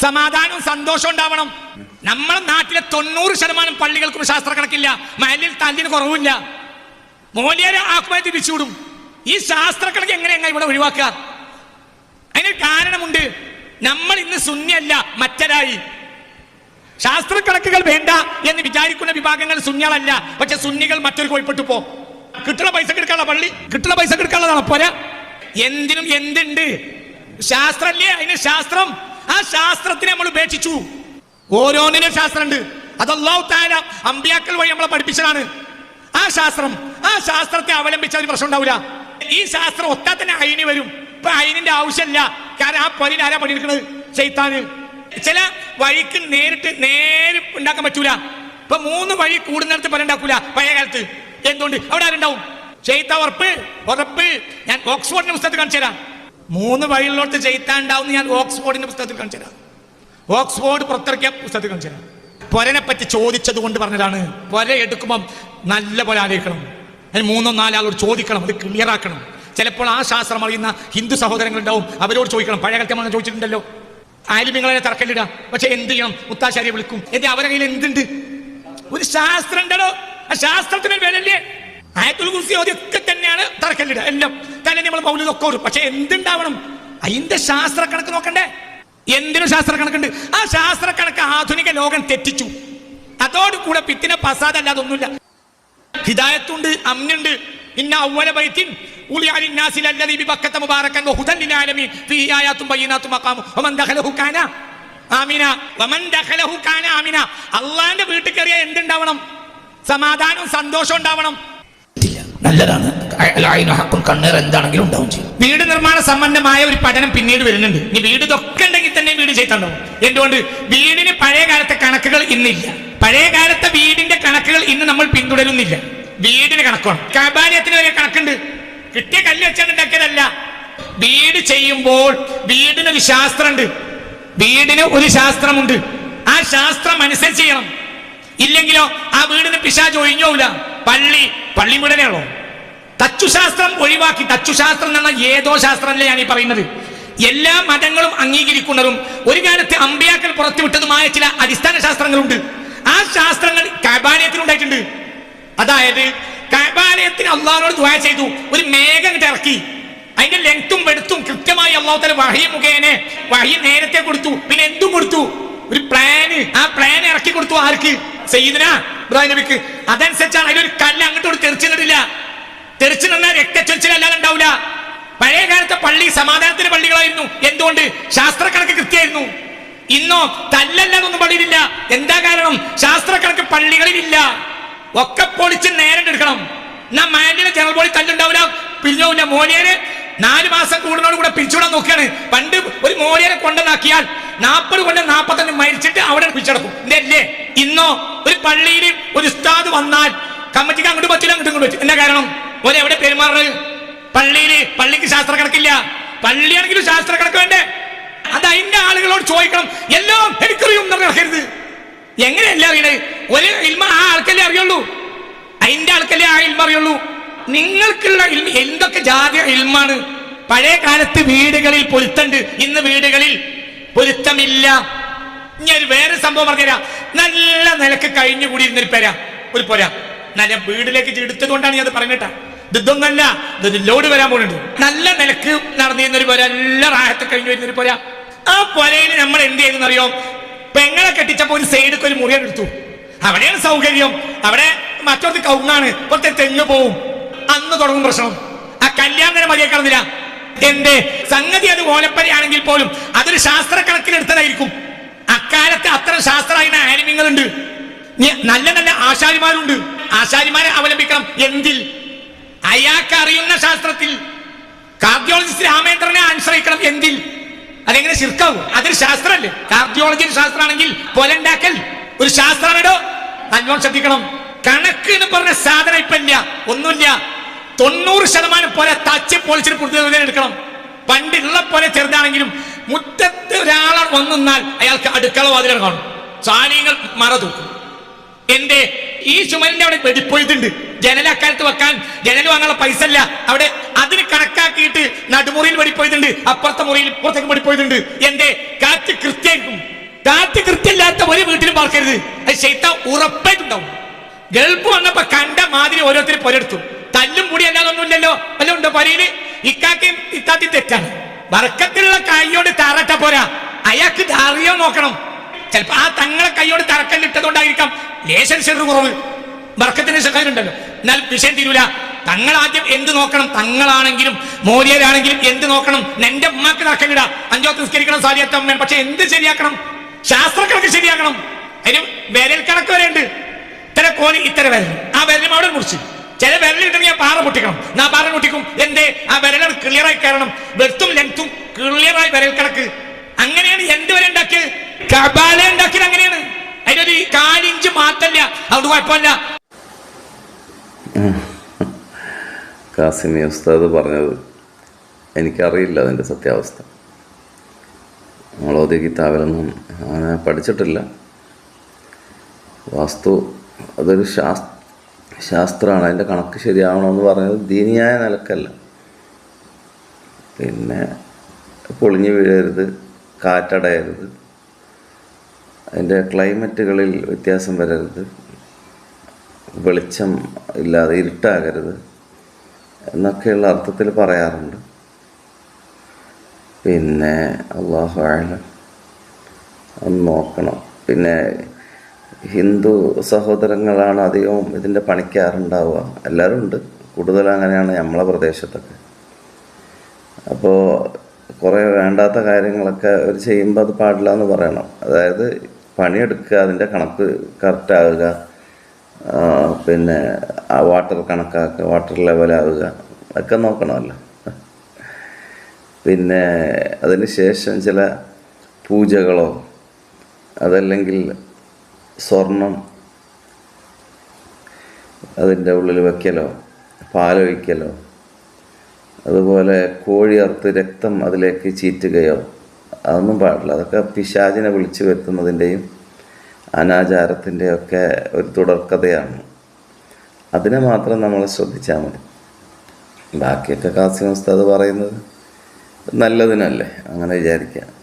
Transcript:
സമാധാനവും സന്തോഷവും ഉണ്ടാവണം. നമ്മുടെ നാട്ടിലെ തൊണ്ണൂറ് ശതമാനം പള്ളികൾക്കും ശാസ്ത്ര കണക്കില്ല. മലിൽ തല്ലിന് കുറവില്ല. മൂല്യരെ ആക്കുമായി തിരിച്ചുവിടും. ഈ ശാസ്ത്രക്കണക്ക് എങ്ങനെ എങ്ങനെ ഇവിടെ ഒഴിവാക്കുക? അതിന് കാരണമുണ്ട്. നമ്മൾ ഇന്ന് ശൂന്യല്ല മറ്റരായി. ശാസ്ത്രക്കണക്കുകൾ വേണ്ട എന്ന് വിചാരിക്കുന്ന വിഭാഗങ്ങൾ ശൂന്യളല്ല പക്ഷെ സുന്നികൾ മറ്റൊരു കോഴിപ്പെട്ടു പോ. കിട്ടുന്ന പൈസ കിടക്കാനുള്ള പള്ളി കിട്ടുന്ന പൈസ കിടക്കാനുള്ളതാണ് പോരാ. എന്തിനും എന്തുണ്ട്. ശാസ്ത്രല്ലേ അതിന് ശാസ്ത്രം. ആ ശാസ്ത്രത്തിനെ നമ്മൾ ഉപേക്ഷിച്ചു. ഓരോന്നിനും ശാസ്ത്രമുണ്ട്. അതല്ലാഹു താര അമ്പിയാക്കൾ വഴി നമ്മളെ പഠിപ്പിച്ചതാണ്. ആ ശാസ്ത്രം ആ ശാസ്ത്രത്തെ അവലംബിച്ച ഒരു പ്രശ്നം ഉണ്ടാവില്ല ഈ ശാസ്ത്രം ഒത്താ തന്നെ അയിന് വരും. ഇപ്പൊ അയിനിന്റെ ആവശ്യമില്ല. കാരണം ആ പൊലിന് ആരാ പണിയെടുക്കുന്നത് ചെയ്ത്താന് ചില വഴിക്ക് നേരിട്ട് നേരെ ഉണ്ടാക്കാൻ പറ്റൂല. ഇപ്പൊ മൂന്ന് വഴി കൂടുന്നിടത്ത് പല ഉണ്ടാക്കൂല പഴയ കാലത്ത്. എന്തുകൊണ്ട്? അവിടെ ആരുണ്ടാവും? ചെയ്ത്ത ഉറപ്പ് ഉറപ്പ്. ഞാൻ ഓക്സ്ഫോർഡിന്റെ പുസ്തകത്തിൽ കാണിച്ചു തരാം. മൂന്ന് വഴികളിലോട്ട് ചെയ്ത്താൻ ഞാൻ ഓക്സ്ഫോർഡിന്റെ പുസ്തകത്തിൽ കാണിച്ചു തരാം. ഓക്സ്ഫോർഡ് പുറത്തിറക്കിയ പുസ്തകത്തിൽ കാണിച്ചു തരാം. പൊരനെ പറ്റി ചോദിച്ചത് കൊണ്ട് പറഞ്ഞതാണ് പൊര എടുക്കുമ്പം നല്ല പോലെ ആലോചിക്കണം. അതിന് മൂന്നോ നാലാളോട് ചോദിക്കണം അത് ക്ലിയർ ആക്കണം. ചിലപ്പോൾ ആ ശാസ്ത്രം അറിയുന്ന ഹിന്ദു സഹോദരങ്ങൾ ഉണ്ടാവും അവരോട് ചോദിക്കണം. പഴയ നമ്മൾ ചോദിച്ചിട്ടുണ്ടല്ലോ. ആലിമ്യങ്ങളെ തറക്കല്ലിട പക്ഷെ എന്ത് ചെയ്യണം? മുത്താശാരിയെ വിളിക്കും. എന്ത് അവരുടെ കയ്യിൽ എന്തുണ്ട്? ഒരു ശാസ്ത്രം ഉണ്ടല്ലോ. ആ ശാസ്ത്രത്തിന് വിലല്ലേ ആയത്തുൽ കുറിച്ച് ഒക്കെ തന്നെയാണ് തറക്കല്ലിട എല്ലാം തന്നെ നമ്മൾ മൗലിതൊക്കെ വരും പക്ഷെ എന്തുണ്ടാവണം? അതിന്റെ ശാസ്ത്ര കണക്ക് നോക്കണ്ടേ? എന്തിനും ശാസ്ത്ര കണക്കുണ്ട് ആ ശാസ്ത്ര കണക്ക് ആധുനിക ലോകം തെറ്റിച്ചു. അതോടുകൂടെ പിത്തിനെ പസാദല്ലാതെ ഒന്നുമില്ല ഹിദായത്തുണ്ട് അമ്നുണ്ട്. ഇന്ന ഔവല ബൈത്തിൻ. ഉളി ബിബക്കത മുബാറകൻ ആലമീൻ വമൻ ദഖലഹു വമൻ ദഖലഹു വീട്ടിൽ കയറിയ എന്തുണ്ടാവണം? സമാധാനവും സന്തോഷവും ഉണ്ടാവണം. നല്ലതാണ്. കണ്ണീർ എന്താണെങ്കിലും ഉണ്ടാവും ചെയ്യും. വീട് നിർമ്മാണ സംബന്ധമായ ഒരു പഠനം പിന്നീട് വരുന്നുണ്ട്. ഇനി വീട് ഇതൊക്കെ ഉണ്ടെങ്കിൽ തന്നെ വീട് ചെയ്തോ എന്തുകൊണ്ട്? വീടിന് പഴയ കാലത്തെ കണക്കുകൾ ഇന്നില്ല. പഴയ കാലത്തെ വീടിന്റെ കണക്കുകൾ ഇന്ന് നമ്മൾ പിന്തുടരുന്നില്ല. വീടിന് കണക്കാണ്. കബാലയത്തിന് വരെ കണക്കുണ്ട്. കിട്ടിയ കല്ല് വെച്ചാണ് വീട് ചെയ്യുമ്പോൾ വീടിന് ഒരു ശാസ്ത്രമുണ്ട്. വീടിന് ഒരു ശാസ്ത്രമുണ്ട്. ആ ശാസ്ത്രം അനുസരിച്ച് ചെയ്യണം. ഇല്ലെങ്കിലോ ആ വീടിന് പിശാജ് ഒഴിഞ്ഞോവില്ല പള്ളി പള്ളി വീടനെയുള്ളൂ തച്ചുശാസ്ത്രം ഒഴിവാക്കി തച്ചുശാസ്ത്രം എന്ന ഏതോ ശാസ്ത്രമല്ല ഞാൻ ഈ പറയുന്നത്. എല്ലാ മതങ്ങളും അംഗീകരിക്കുന്നതും ഒരു കാലത്ത് അമ്പിയാക്കൾ പുറത്തുവിട്ടതുമായ ചില അടിസ്ഥാന ശാസ്ത്രങ്ങളുണ്ട്. ആ ശാസ്ത്രങ്ങൾ കബാലയത്തിലുണ്ടായിട്ടുണ്ട് അതായത് കബാലയത്തിന് അള്ളാഹിനോട് ദ്വാര ചെയ്തു. ഒരു മേഘം ഇറക്കി. അതിന്റെ ലെങ്ത്തും വെടുത്തും കൃത്യമായി അള്ളാഹു തല വഹി മുഖേന വഹി നേരത്തെ കൊടുത്തു. പിന്നെ എന്തും കൊടുത്തു. ഒരു പ്ലാന് ആ പ്ലാൻ ഇറക്കി കൊടുത്തു ആർക്ക്? സയ്യിദിന ഇബ്രാഹിം നബിക്ക് അതനുസരിച്ചാണ് അതിലൊരു കല്ല് അങ്ങോട്ട് തെറിച്ചിട്ടില്ല തെറിച്ചു നിന്നാൽ രക്തച്ചൊരിച്ചിലല്ലാതെ ഉണ്ടാവില്ല. പഴയ കാലത്തെ പള്ളി സമാധാനത്തിന്റെ പള്ളികളായിരുന്നു. എന്തുകൊണ്ട്? ശാസ്ത്രക്കണക്ക് കൃത്യമായിരുന്നു. ഇന്നോ തല്ലല്ലാതൊന്നും പള്ളിയിലില്ല. എന്താ കാരണം? ശാസ്ത്രക്കണക്ക് പള്ളികളിലില്ല. ഒക്കെ പൊളിച്ച് നേരം എടുക്കണം. എന്നാ മാൻഡിലെ ജനറൽ പോളി തല്ലുണ്ടാവില്ല. പിരിഞ്ഞോവില്ല മോലിയരെ നാല് മാസം കൂടുന്നതോട് കൂടെ പിരിച്ചുവിടാൻ നോക്കുകയാണ്. പണ്ട് ഒരു മോലിയെ കൊണ്ടെന്നാക്കിയാൽ നാൽപ്പത് കൊണ്ട് നാൽപ്പത്തഞ്ച് മരിച്ചിട്ട് അവിടെ പിടിച്ചടക്കും. ഇതല്ലേ? ഇന്നോ ഒരു പള്ളിയിൽ ഒരു ഉസ്താദ് വന്നാൽ കമ്മിറ്റിക്ക് അങ്ങോട്ട് പറ്റില്ല അങ്ങോട്ട് പറ്റും എന്താ കാരണം? ഓരോ എവിടെ പെരുമാറുന്നത് പള്ളിയിൽ പള്ളിക്ക് ശാസ്ത്ര കണക്കില്ല. പള്ളിയാണെങ്കിലും ശാസ്ത്ര കണക്ക് വേണ്ടേ? അത് അതിന്റെ ആളുകളോട് ചോദിക്കണം. എല്ലാം എനിക്കറിയും നടക്കരുത് എങ്ങനെയല്ല അറിയണേ? ഒരു ഇൽമ ആ ആൾക്കല്ലേ അറിയുള്ളൂ. അതിന്റെ ആൾക്കല്ലേ ആ ഇൽമ അറിയുള്ളൂ. നിങ്ങൾക്കുള്ള എന്തൊക്കെ ജാതി ഇൽമാണ്? പഴയ കാലത്ത് വീടുകളിൽ പൊരുത്തണ്ട്. ഇന്ന് വീടുകളിൽ പൊരുത്തമില്ല. ഞാൻ വേറെ സംഭവം പറഞ്ഞുതരാം. നല്ല നിലയ്ക്ക് കഴിഞ്ഞുകൂടിയിരുന്ന ഒരു പേരാ ഒരു പോരാ. നല്ല വീടിലേക്ക് എടുത്തത് കൊണ്ടാണ് ഞാൻ പറഞ്ഞിട്ടാ. ഇതൊന്നല്ല ഇത് ലോഡ് വരാൻ പോകുന്നുണ്ട് നല്ല നിലയ്ക്ക് നടന്നിരുന്ന ഒരു പോരാ എല്ലാ റാഹത്ത് കഴിഞ്ഞു വരുന്ന ഒരു പോര. ആ പൊരയിൽ നമ്മൾ എന്ത് ചെയ്യുന്ന അറിയോ പെങ്ങളെ കെട്ടിച്ചപ്പോ ഒരു സൈഡിൽ ഒരു മുറിയെടുത്തു. അവിടെയാണ് സൗകര്യം. അവിടെ മറ്റൊരു കൗങ്ങാണ് പുറത്തെ തെങ്ങ് പോവും. അന്ന് തുടങ്ങും പ്രശ്നം. ആ കല്യാണം മതിയാക്കണമെന്നില്ല എന്റെ സംഗതി അത് ഓലപ്പരയാണെങ്കിൽ പോലും അതൊരു ശാസ്ത്ര കണക്കിലെടുത്തതായിരിക്കും അക്കാലത്ത് അത്ര ശാസ്ത്രമായ ആനിമ്യങ്ങളുണ്ട് നല്ല നല്ല ആശാരിമാരുണ്ട്. ആശാരിമാരെ അവലംബിക്കണം. എന്തിൽ? അയാൾക്ക് അറിയുന്ന ശാസ്ത്രത്തിൽ. കാർഡിയോളജിസ്റ്റ് രാമേന്ദ്രനെ ആശ്രയിക്കണം എന്തിൽ? അതെങ്ങനെ ശിർക്കാവും? അതൊരു ശാസ്ത്രമല്ലേ? കാർഡിയോളജി ശാസ്ത്രമാണെങ്കിൽ പൊലണ്ടാക്കൽ ഒരു ശാസ്ത്രമാണോ നല്ലോണം ശ്രദ്ധിക്കണം. കണക്ക് എന്ന് പറഞ്ഞ സാധനം ഇപ്പൊ ഇല്ല. ഒന്നുമില്ല. തൊണ്ണൂറ് ശതമാനം പോലെ തച്ച് പൊളിച്ചിട്ട് പുറത്ത് എടുക്കണം. പണ്ടുള്ള പോലെ ചെറുതാണെങ്കിലും മുറ്റത്ത് ഒരാളെ വന്നാൽ അയാൾക്ക് അടുക്കള വാതിലാണ് കാണും. ചാലിയങ്ങൾ മറ തൂക്കും. എന്റെ ഈ ചുമലിന്റെ അവിടെ വെടിപ്പൊഴുതുണ്ട് ജനൽ അക്കാലത്ത് വെക്കാൻ ജനൽ വാങ്ങാനുള്ള പൈസ അല്ല അവിടെ അതിന് കണക്കാക്കിയിട്ട് നടുമുറിയിൽ വെടിപ്പൊഴുതുണ്ട് അപ്പുറത്തെ മുറിയിൽ ഇപ്പുറത്തേക്ക് വെടിപ്പൊഴുതുണ്ട് എന്റെ കാറ്റ് കൃത്യമായിരിക്കും. പാർക്കരുത്. അത് ചെയ്ത ഉറപ്പായിട്ടുണ്ടാവും. ഗൾഫ് വന്നപ്പോ കണ്ട മാതിരി ഓരോരുത്തരും പൊരെടുത്തു. തല്ലും കൂടി അല്ലാതെ ഒന്നുമില്ലല്ലോ വല്ല ഉണ്ടോ പൊരയിൽ ഇക്കാക്കയും ഇത്താത്തി തെറ്റാണ്. വർക്കത്തിലുള്ള കൈയോട് തറട്ട പോരാ. അയാൾക്ക് അറിയോ നോക്കണം. ചിലപ്പോ ആ തങ്ങളെ കൈയോട് തറക്കല്ലിട്ടതുകൊണ്ടായിരിക്കാം ലേശം ചെറു കുറവ്. വർക്കത്തിന് സഹായമുണ്ടല്ലോ എന്നാൽ വിഷയം തീരൂല. തങ്ങൾ ആദ്യം എന്ത് നോക്കണം? തങ്ങളാണെങ്കിലും മോര്യരാണെങ്കിലും എന്ത് നോക്കണം? എന്റെ ഉമ്മാക്ക് തറക്കല്ലിട അഞ്ചോ നിസ്കരിക്കണം സാലിയത്തമ്മ പക്ഷെ എന്ത് ശരിയാക്കണം? ശാസ്ത്രക്കണക്ക് ശരിയാക്കണം. അതിന് വിരൽ കണക്ക് വരെ ഉണ്ട് ഇത്ര കോലി ഇത്ര വിരൽ ആ വിരലും അവിടെ മുറിച്ച്. പാറ പൊട്ടിക്കണം. ഞാൻ പാറ പൊട്ടിക്കും. എന്റെ ആ വിരലർ ക്ലിയറായി കയറണം. വെട്ടും ലെങ്ത്തും ക്ലിയറായി വിരൽ കണക്ക്. അങ്ങനെയാണ് എന്ത് വരെ ഉണ്ടാക്കിയത്. ഉണ്ടാക്കിയത് അങ്ങനെയാണ്. അതിനൊരു കാലിഞ്ച് മാത്രല്ല. അതുകൊണ്ട് കുഴപ്പമില്ല. കാസിമി ഉസ്താദ് പറഞ്ഞത് എനിക്കറിയില്ല അതിന്റെ സത്യാവസ്ഥ. നമ്മളോദ്യ കിതാബിലൊന്നും അങ്ങനെ പഠിച്ചിട്ടില്ല. വാസ്തു അതൊരു ശാസ് ശാസ്ത്രമാണ് അതിന്റെ കണക്ക് ശരിയാവണമെന്ന് പറഞ്ഞത് ദീനിയായ നിലക്കല്ല. പിന്നെ പൊളിഞ്ഞു വീഴരുത് കാറ്റടയരുത്. അതിന്റെ ക്ലൈമറ്റുകളിൽ വ്യത്യാസം വരരുത്. വെളിച്ചം ഇല്ലാതെ ഇരുട്ടാകരുത് എന്നൊക്കെയുള്ള അർത്ഥത്തിൽ പറയാറുണ്ട്. പിന്നെ അള്ളാഹു ഒന്ന് നോക്കണം. പിന്നെ ഹിന്ദു സഹോദരങ്ങളാണ് അധികവും ഇതിന്റെ പണിക്കാറുണ്ടാവുക എല്ലാവരും ഉണ്ട്. കൂടുതൽ അങ്ങനെയാണ് നമ്മളെ പ്രദേശത്തൊക്കെ. അപ്പോൾ കുറേ വേണ്ടാത്ത കാര്യങ്ങളൊക്കെ അവർ ചെയ്യുമ്പോൾ അത് പാടില്ല എന്ന് പറയണം. അതായത് പണിയെടുക്കുക അതിന്റെ കണക്ക് കറക്റ്റാവുക പിന്നെ വാട്ടർ കണക്കാക്കുക വാട്ടർ ലെവലാവുക ഒക്കെ നോക്കണമല്ലോ. പിന്നെ അതിന് ശേഷം ചില പൂജകളോ അതല്ലെങ്കിൽ സ്വർണം അതിന്റെ ഉള്ളിൽ വയ്ക്കലോ പാലൊഴിക്കലോ അതുപോലെ കോഴി അറുത്ത് രക്തം അതിലേക്ക് ചീറ്റുകയോ അതൊന്നും പാടില്ല. അതൊക്കെ പിശാചിനെ വിളിച്ചു വരുത്തുന്നതിന്റെയും അനാചാരത്തിന്റെയൊക്കെ ഒരു തുടർക്കഥയാണ്. അതിനെ മാത്രം നമ്മൾ ശ്രദ്ധിച്ചാൽ മതി. ബാക്കിയൊക്കെ കാസിം ഉസ്താദ് പറയുന്നത് നല്ലതിനല്ലേ? അങ്ങനെ വിചാരിക്കാം.